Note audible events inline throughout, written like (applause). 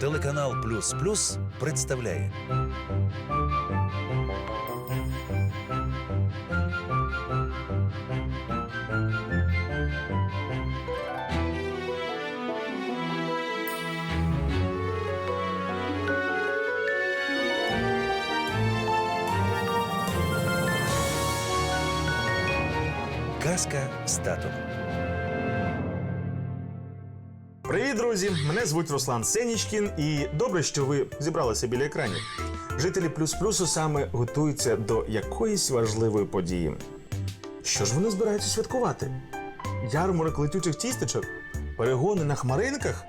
Телеканал Плюс Плюс представляє Казка з татом. Привіт, друзі! Мене звуть Руслан Сенічкін, і добре, що ви зібралися біля екранів. Жителі плюс плюсу саме готуються до якоїсь важливої події. Що ж вони збираються святкувати? Ярмарок летючих тістечок? Перегони на хмаринках?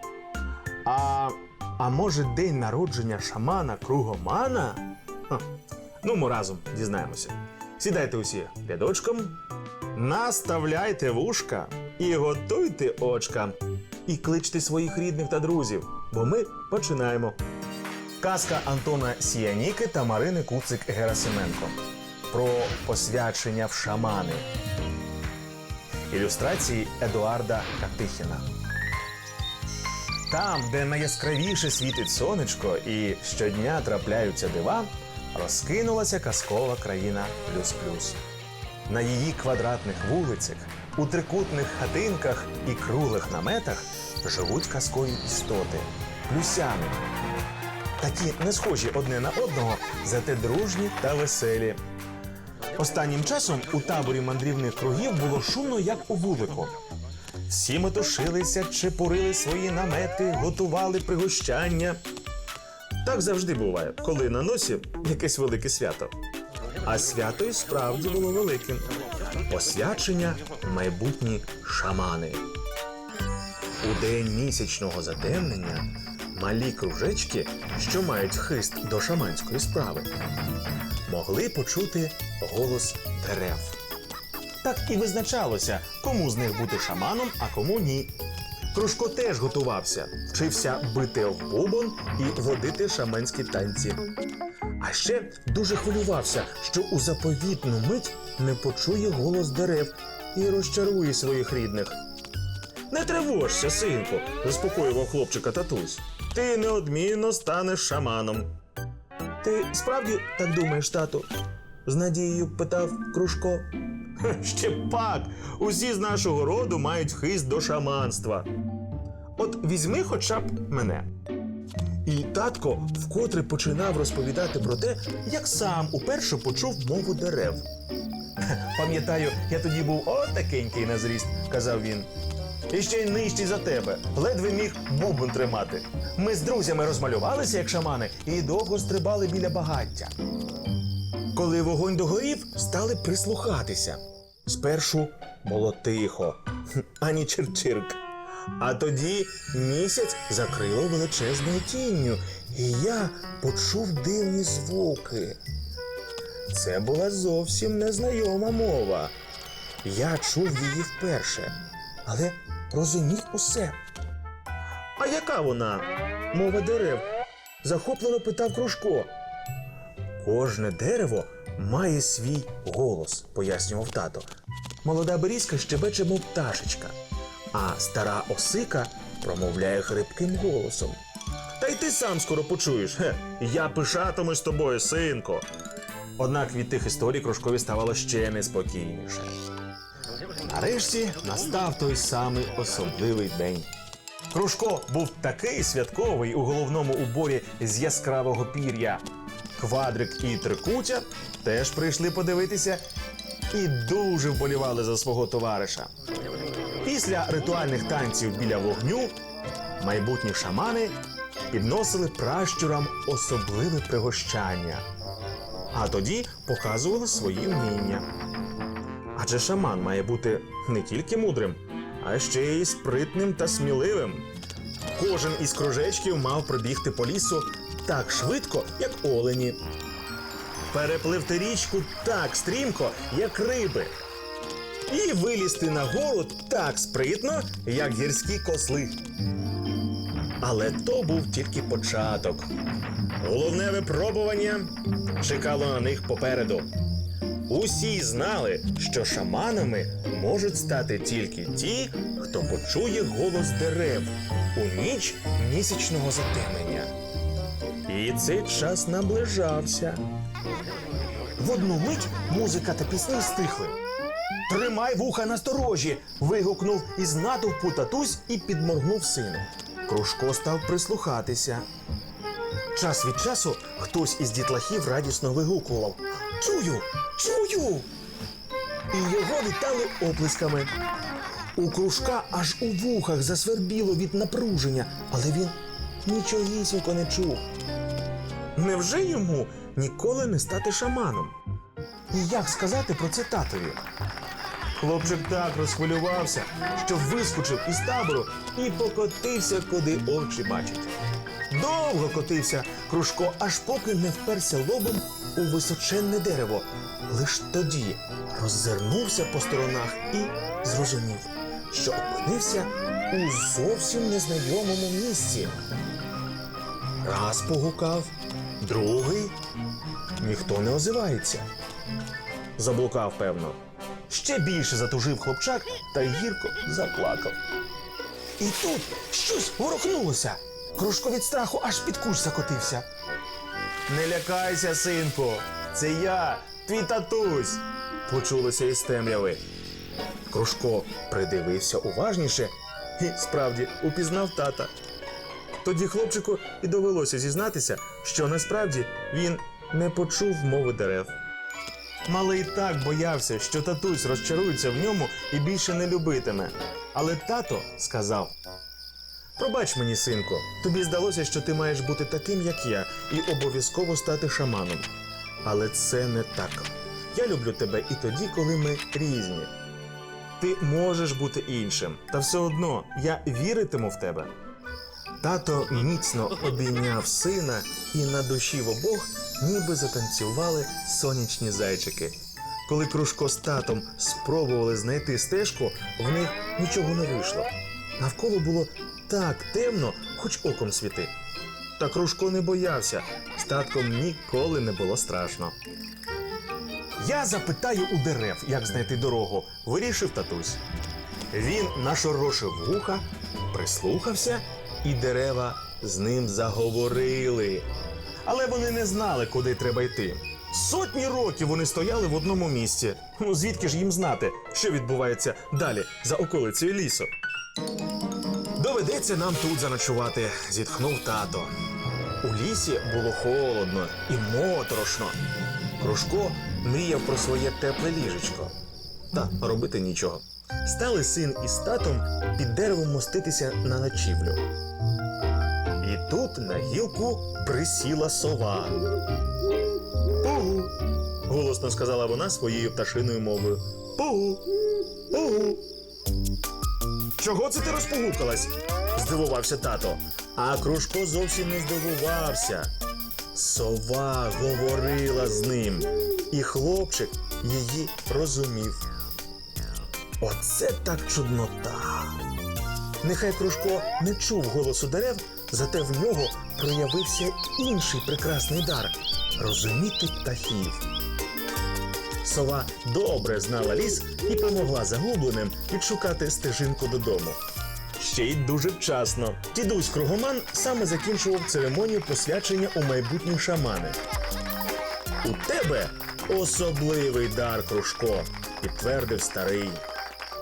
А, а може, день народження шамана Кругомана? Ха. Ну, ми разом дізнаємося. Сідайте усі рядочком, наставляйте вушка і готуйте очка. І кличте своїх рідних та друзів, бо ми починаємо. Казка Антона Сіяніки та Марини Куцик Герасименко про посвячення в шамани. Ілюстрації Едуарда Катихіна. Там, де найяскравіше світить сонечко і щодня трапляються дива, розкинулася казкова країна плюс-плюс. На її квадратних вулицях, у трикутних хатинках і круглих наметах живуть казкові істоти плюсяни. Такі не схожі одне на одного, зате дружні та веселі. Останнім часом у таборі мандрівних кругів було шумно, як у вулику. Всі метушилися, чепурили свої намети, готували пригощання. Так завжди буває, коли на носі якесь велике свято. А свято і справді було великим. Освячення майбутні шамани. У день місячного затемнення малі кружечки, що мають хист до шаманської справи, могли почути голос дерев. Так і визначалося, кому з них бути шаманом, а кому ні. Кружко теж готувався, вчився бити в бубон і водити шаманські танці. А ще дуже хвилювався, що у заповітну мить не почує голос дерев і розчарує своїх рідних. Не тривожся, синку, заспокоював хлопчика татусь. Ти неодмінно станеш шаманом. Ти справді так думаєш, тату? з надією питав Кружко. Ще пак! Усі з нашого роду мають хист до шаманства. От візьми хоча б мене. І татко вкотре починав розповідати про те, як сам уперше почув мову дерев. (laughs) Пам'ятаю, я тоді був отакенький на зріст, казав він. І ще й нижчий за тебе, ледве міг бубон тримати. Ми з друзями розмалювалися, як шамани, і довго стрибали біля багаття. Коли вогонь догорів, стали прислухатися. Спершу було тихо, (laughs) ані чирк-чирк. А тоді місяць закрило величезною тінню, і я почув дивні звуки. Це була зовсім незнайома мова. Я чув її вперше, але розумів усе. А яка вона? Мова дерев? захоплено питав Кружко. Кожне дерево має свій голос, пояснював тато. Молода берізка щебече, мов пташечка, а стара осика промовляє хрипким голосом. Та й ти сам скоро почуєш. Хе, я пишатимусь тобою, синко. Однак від тих історій Кружкові ставало ще неспокійніше. Нарешті настав той самий особливий день. Кружко був такий святковий у головному уборі з яскравого пір'я. Квадрик і трикутя теж прийшли подивитися і дуже вболівали за свого товариша. Після ритуальних танців біля вогню майбутні шамани підносили пращурам особливе пригощання, а тоді показували свої вміння. Адже шаман має бути не тільки мудрим, а ще й спритним та сміливим. Кожен із кружечків мав пробігти по лісу так швидко, як олені. Перепливти річку так стрімко, як риби. І вилізти на гору так спритно, як гірські косли. Але то був тільки початок. Головне випробування чекало на них попереду. Усі знали, що шаманами можуть стати тільки ті, хто почує голос дерев у ніч місячного затемнення. І цей час наближався. В одну мить музика та пісні стихли. Тримай вуха насторожі. вигукнув із натовпу татусь і підморгнув сину. Кружко став прислухатися. Час від часу хтось із дітлахів радісно вигукував: Чую, чую! І його вітали оплесками. У кружка аж у вухах засвербіло від напруження, але він нічогісінько не чув. Невже йому ніколи не стати шаманом? І як сказати про це татові? Хлопчик так розхвилювався, що вискочив із табору і покотився, куди очі бачать. Довго котився Кружко, аж поки не вперся лобом у височенне дерево. Лиш тоді роззирнувся по сторонах і зрозумів, що опинився у зовсім незнайомому місці. Раз погукав, другий ніхто не озивається. Заблукав, певно. Ще більше затужив хлопчак та гірко заплакав. І тут щось ворухнулося. Кружко від страху аж під кущ закотився. Не лякайся, синку, це я, твій татусь, почулося із темряви. Кружко придивився уважніше і справді упізнав тата. Тоді хлопчику і довелося зізнатися, що насправді він не почув мови дерев. Малий так боявся, що татусь розчарується в ньому і більше не любитиме. Але тато сказав: Пробач мені, синку, тобі здалося, що ти маєш бути таким, як я, і обов'язково стати шаманом. Але це не так. Я люблю тебе і тоді, коли ми різні. Ти можеш бути іншим, та все одно я віритиму в тебе. Тато міцно обійняв сина, і на душі в обох ніби затанцювали сонячні зайчики. Коли Кружко з татом спробували знайти стежку, в них нічого не вийшло. Навколо було так темно, хоч оком світи. Та Кружко не боявся, з татком ніколи не було страшно. Я запитаю у дерев, як знайти дорогу, вирішив татусь. Він нашорошив вуха, прислухався, і дерева з ним заговорили. Але вони не знали, куди треба йти. Сотні років вони стояли в одному місці. Ну звідки ж їм знати, що відбувається далі за околицею лісу? Доведеться нам тут заночувати, зітхнув тато. У лісі було холодно і моторошно. Кружко мріяв про своє тепле ліжечко. Та робити нічого. Стали син із татом під деревом моститися на ночівлю. Тут на гілку присіла сова. Пугу. голосно сказала вона своєю пташиною мовою. Пугу. Пугу. Чого це ти розпогукалась? здивувався тато. А Кружко зовсім не здивувався. Сова говорила з ним, і хлопчик її розумів. Оце так чуднота. Нехай Кружко не чув голосу дерев, зате в нього проявився інший прекрасний дар розуміти птахів. Сова добре знала ліс і помогла загубленим відшукати стежинку додому. Ще й дуже вчасно. Дідусь Кругоман саме закінчував церемонію посвячення у майбутні шамани. У тебе особливий дар, Кружко, підтвердив старий.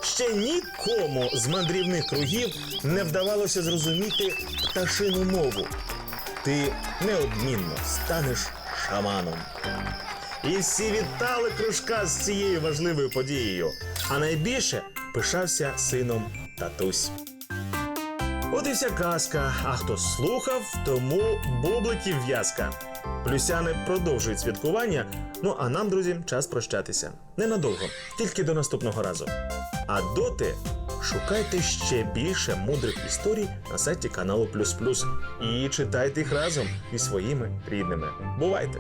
Ще нікому з мандрівних кругів не вдавалося зрозуміти пташину мову. Ти неодмінно станеш шаманом. І всі вітали кружка з цією важливою подією. А найбільше пишався сином татусь. От і вся казка. А хто слухав, тому бубликів в'язка. Плюсяни продовжують святкування. Ну а нам, друзі, час прощатися. Ненадовго, тільки до наступного разу. А доти шукайте ще більше мудрих історій на сайті каналу Плюс Плюс і читайте їх разом із своїми рідними. Бувайте!